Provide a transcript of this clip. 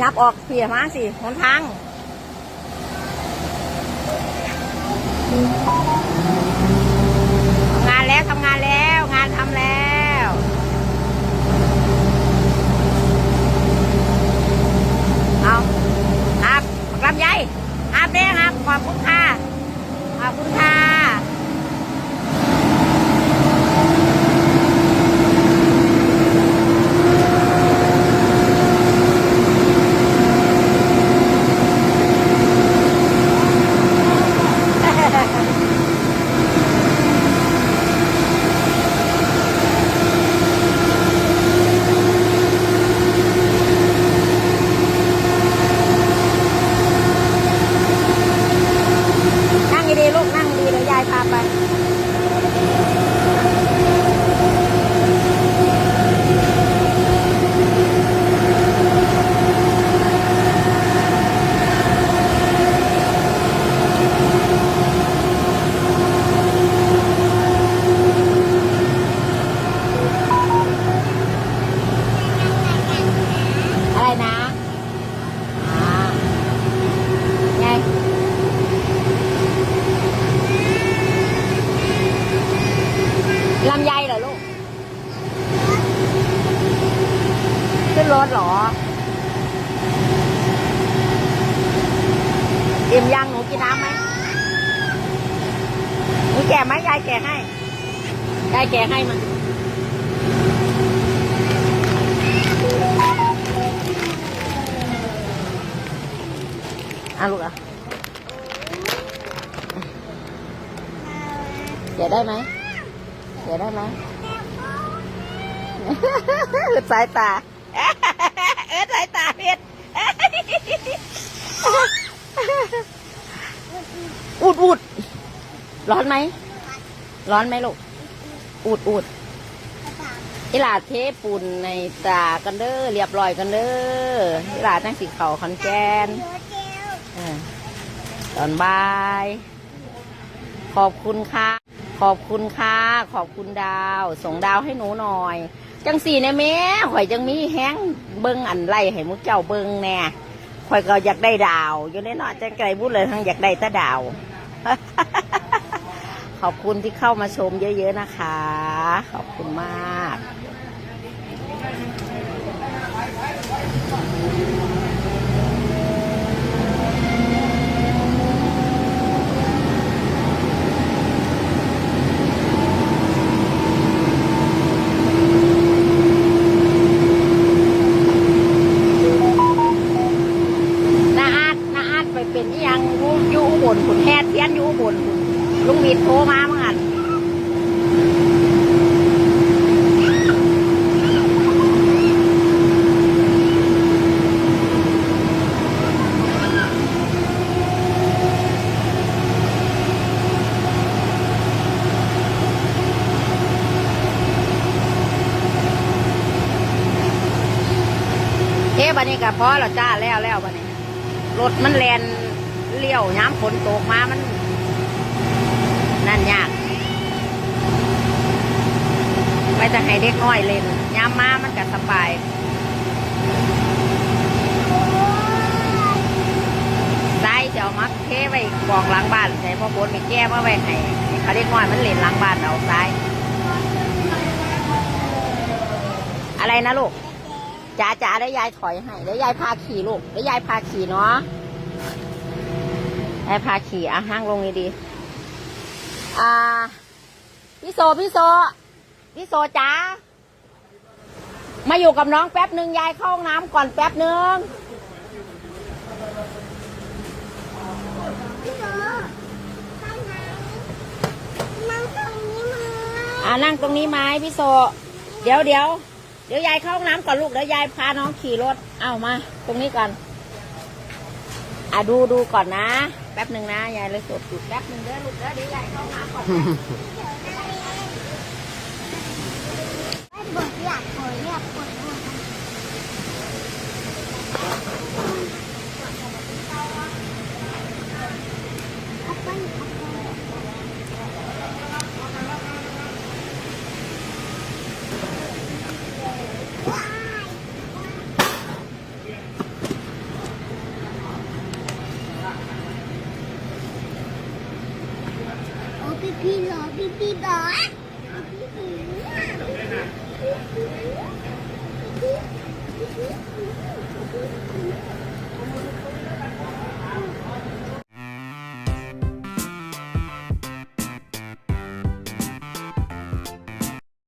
ยับออกเพียมาสิหนทางงานแล้วทำงานแล้ว งานทำแล้ว เอาครับลำไยครับเด้ครับขอบคุณค่ะขอบคุณค่ะ นั่งดีๆลูกนั่งดีเดี๋ยวยายพาไป อะไรนะอ่าไง ลำไยเหรอลูก ขึ้นรถเหรออิ่มยังหนูกินน้ำไหมหนูแก่ไหมยายแก่ให้ ยายแก่ให้มันอะลูกอะแก่ได้ไหมเดี๋ยวได้ไหม สายตา เออสายตาเพชรอุดอุดร้อนไหม ร้อนไหมลูก อุดอุดอีหลาเทปูนในตากันเด้อเรียบร้อยกันเด้ออีหลาตั้งสีเขาคอนแกนเออตอนบ่าย ขอบคุณค่ะ ขอบคุณค่ะ ขอบคุณดาว ส่งดาวให้หนูหน่อย จังสี่เนี่ยแม่ข่อยจังมีแห้งเบิ้งอันไรให้มุกเจ้าเบิ้งแน่ข่อยก็อยากได้ดาว อยู่ในนอจังไกลบุญเลยทั้งอยากได้ตะดาว ขอบคุณที่เข้ามาชมเยอะๆนะคะ ขอบคุณมาก นาอาดนาอาดไปเป็นอิหยังอยู่อยู่อุบล ขุนอยู่อุบลขุนลุงมีดโทรมาเมื่อกันเฮ้บันนี้ก็พอแล้วจ้าแล้วแล้วบันนี้ รถมันแลน เลี้ยวย้ำฝนตกมามัน นั่นยากไปจะให้เด็กน้อยเล่นย้ำมามันก็สบายได้จะเอามาเทไว้กองหลังบ้านใส่พ่อบนมีแก้มาไว้ให้ให้เขาเด็กน้อยมันเล่นหลังบ้านเอาซ้ายอะไรนะลูกจ๋าจ๋าได้ยายถอยให้ได้ยายพาขี่ลูกได้ยายพาขี่เนาะ ยายพาขี่อะห้างลงดีๆอ่า พี่โซ พี่โซ พี่โซจ๋ามาอยู่กับน้องแป๊บหนึ่งยายเข้าห้องน้ำก่อนแป๊บหนึ่งอ่านั่งตรงนี้ไหมพี่โซ เดี๋ยวเดี๋ยวเดี๋ยวยายเข้าห้องน้ำก่อนลูกเดี๋ยวยายพาน้องขี่รถ เอามา ตรงนี้ก่อน อะดูดูก่อนนะ แป๊บหนึ่งนะยายเลยสดจุดแป๊บหนึ่งเด้อลูกเด้อเดี๋ยวยายเข้าห้องน้ำก่อนนะบทอยากปวดอยากปวดหัวแอปเปิ้ลแอปเปิ้ลว้าย พี่รอพี่พี่รอพี่พี่